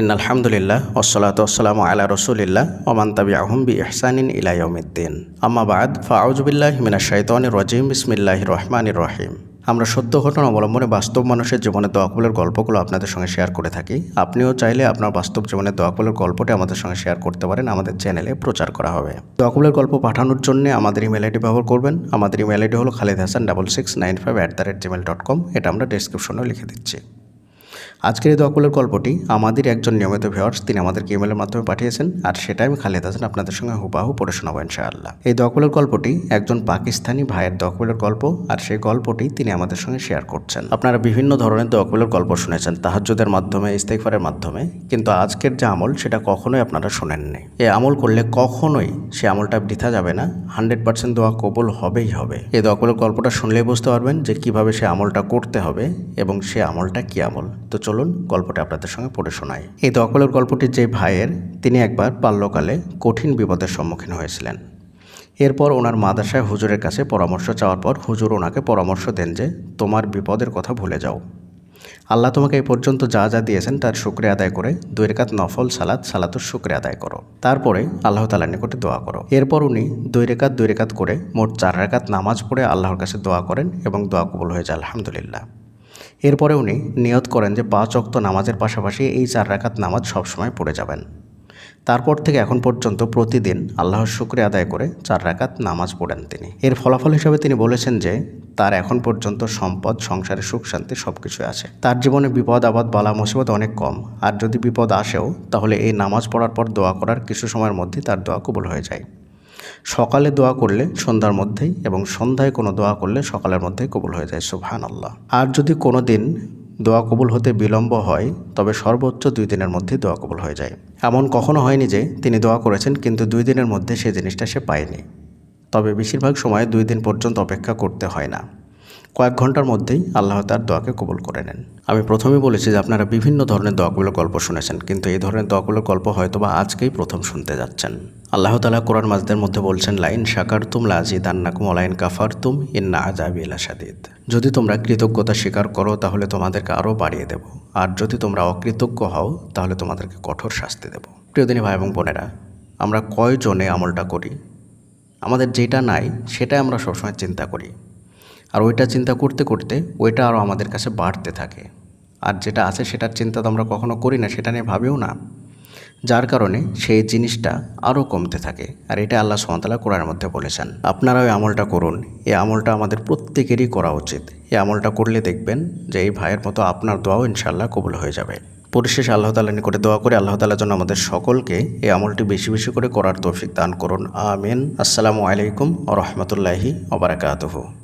In আলহামদুলিল্লাহ ওসলাত ওসালাম আলা রসুলিল্লাহ ওমান তাবি আহম বি ইহসানিন ইলাইয়মিদ্দিন আম্মাবাদ ফাউজবিল্লাহ মিনা শাইতানির রজিম বিসমিল্লাহ রহমানির রহিম। আমরা সত্য ঘটনা অবলম্বনে বাস্তব মানুষের জীবনের দোয়াকবলের গল্পগুলো আপনাদের সঙ্গে শেয়ার করে থাকি। আপনিও চাইলে আপনার বাস্তব জীবনের দোয়াকবলের গল্পটি আমাদের সঙ্গে শেয়ার করতে পারেন, আমাদের চ্যানেলে প্রচার করা হবে। দোয়াকবলের গল্প পাঠানোর জন্য আমাদের ইমেল আইডি ব্যবহার করবেন। আমাদের ইমেল আইডি হলো Khalid Hasan double six nine five at the rate Gmail dot com এটা আমরা ডিসক্রিপশনেও লিখে দিচ্ছি। আজকের এই দোয়াকুলের গল্পটি আমাদের একজন নিয়মিত ভিওয়ার্স তিনি আমাদেরকে ইমেলের মাধ্যমে পাঠিয়েছেন, আর সেটা আমি খালিদ হাসান আপনাদের সঙ্গে হুবাহু পড়ে শোনাবো ইনশাআল্লাহ। এই দোয়াকুলের গল্পটি একজন পাকিস্তানি ভাইয়ের দোয়াকুলের গল্প, আর সেই গল্পটি তিনি আমাদের সঙ্গে শেয়ার করছেন। আপনারা বিভিন্ন ধরনের দোয়াকুলের গল্প শুনেছেন, তাহাজ্জুদের মাধ্যমে ইস্তেকফারের মাধ্যমে, কিন্তু আজকের যে আমল, সেটা কখনোই আপনারা শোনেননি। এই আমল করলে কখনোই সে আমলটা বৃথা যাবে না, হান্ড্রেড পার্সেন্ট দোয়া কবুল হবেই হবে। এই দোয়াকুলের গল্পটা শুনলেই বুঝতে পারবেন যে কীভাবে সে আমলটা করতে হবে এবং সে আমলটা কি আমল। তো চলুন গল্পটা আপনাদের সঙ্গে পড়ে শোনাই। এই দকলের গল্পটি যে ভাইয়ের, তিনি একবার বাল্যকালে কঠিন বিপদের সম্মুখীন হয়েছিলেন। এরপর ওনার মাদাসায় হুজুরের কাছে পরামর্শ চাওয়ার পর হুজুর ওনাকে পরামর্শ দেন যে, তোমার বিপদের কথা ভুলে যাও। আল্লাহ তোমাকে এই পর্যন্ত যা যা দিয়েছেন তার শুক্রিয়া আদায় করে দুই রেখাত নফল সালাত সালাতুর শুক্রিয়া আদায় করো। তারপরে আল্লাহ তালার নিকটে দোয়া করো। এরপর উনি দুই রেখাত দুই রেখাত করে মোট চার রেখাত নামাজ পড়ে আল্লাহর কাছে দোয়া করেন এবং দোয়া কবুল হয়ে যায়, আলহামদুলিল্লাহ। এরপরে উনি নিয়ত করেন যে পাঁচ অক্ত নামাজের পাশাপাশি এই চার রাকাত নামাজ সবসময় পড়ে যাবেন। তারপর থেকে এখন পর্যন্ত প্রতিদিন আল্লাহর শুক্রে আদায় করে চার রাকাত নামাজ পড়েন তিনি। এর ফলাফল হিসাবে তিনি বলেছেন যে তার এখন পর্যন্ত সম্পদ, সংসারে সুখ, শান্তি সব কিছুই আছে। তার জীবনে বিপদ আবাদ বালা, মুসিবত অনেক কম। আর যদি বিপদ আসেও, তাহলে এই নামাজ পড়ার পর দোয়া করার কিছু সময়ের মধ্যে তার দোয়া কবুল হয়ে যায়। সকালে দোয়া করলে সন্ধ্যার মধ্যেই এবং সন্ধ্যায় কোনো দোয়া করলে সকালের মধ্যেই কবুল হয়ে যায় সুবহান আল্লাহ আর যদি কোনো দিন দোয়া কবুল হতে বিলম্ব হয়, তবে সর্বোচ্চ দুই দিনের মধ্যে দোয়া কবুল হয়ে যায়। এমন কখনো হয়নি যে তিনি দোয়া করেছেন, কিন্তু দুই দিনের মধ্যে সে জিনিসটা সে পায়নি। তবে বেশিরভাগ সময় দুই দিন পর্যন্ত অপেক্ষা করতে হয় না। কয়েক ঘণ্টার মধ্যেই আল্লাহ তার দোয়াকে কবুল করে নেন। আমি প্রথমে বলেছি যে আপনারা বিভিন্ন ধরনের দোয়াগুলোর গল্প শুনেছেন, কিন্তু এই ধরনের দোয়াগুলোর গল্প হয়তো বা আজকেই প্রথম শুনতে যাচ্ছেন। আল্লাহ তালা কোরআন মাসদের মধ্যে বলছেন, লাইন শাকার তুম লাজিদ আন্নাকুম অলাইন কাফার তুম ইন্না আজাবি সাদিদ যদি তোমরা কৃতজ্ঞতা স্বীকার করো, তাহলে তোমাদেরকে আরও বাড়িয়ে দেব। আর যদি তোমরা অকৃতজ্ঞ হও, তাহলে তোমাদেরকে কঠোর শাস্তি দেব। প্রিয়দিনী ভাই এবং বোনেরা, আমরা কয়জনে আমলটা করি? আমাদের যেটা নাই, সেটাই আমরা সবসময় চিন্তা করি। আর ওইটা চিন্তা করতে করতে ওইটা আরও আমাদের কাছে বাড়তে থাকে। আর যেটা আছে সেটার চিন্তা তো আমরা কখনো করি না, সেটা নিয়ে ভাবিও না। যার কারণে সেই জিনিসটা আরও কমতে থাকে। আর এটা আল্লাহ সুমতালা কোরআনের মধ্যে বলেছেন আপনারা ওই আমলটা করুন। এই আমলটা আমাদের প্রত্যেকেরই করা উচিত। এই আমলটা করলে দেখবেন যে এই ভাইয়ের মতো আপনার দোয়াও ইনশাল্লাহ কবুল হয়ে যাবে। পরিশেষে আল্লাহ তালা নিকটে দোয়া করে আল্লাহ তালার জন্য আমাদের সকলকে এই আমলটি বেশি বেশি করে করার তৌফিক দান করুন। আমিন। আসসালামু আলাইকুম ও রহমতুল্লাহি ওবরাকাতহু